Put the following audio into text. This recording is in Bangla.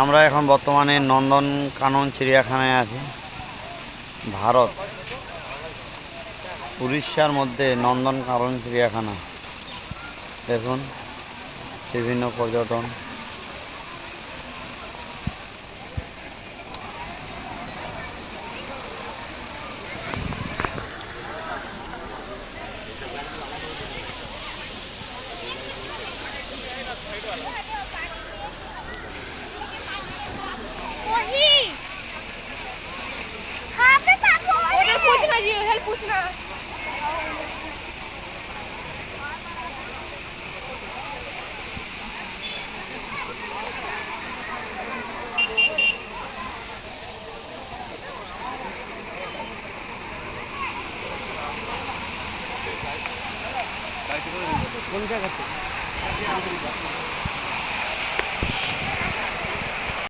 আমরা এখন বর্তমানে নন্দন কানন চিড়িয়াখানায় আছি। ভারত, উড়িষ্যার মধ্যে নন্দন কানন চিড়িয়াখানা। দেখুন, বিভিন্ন পর্যটন। こんじゃがって。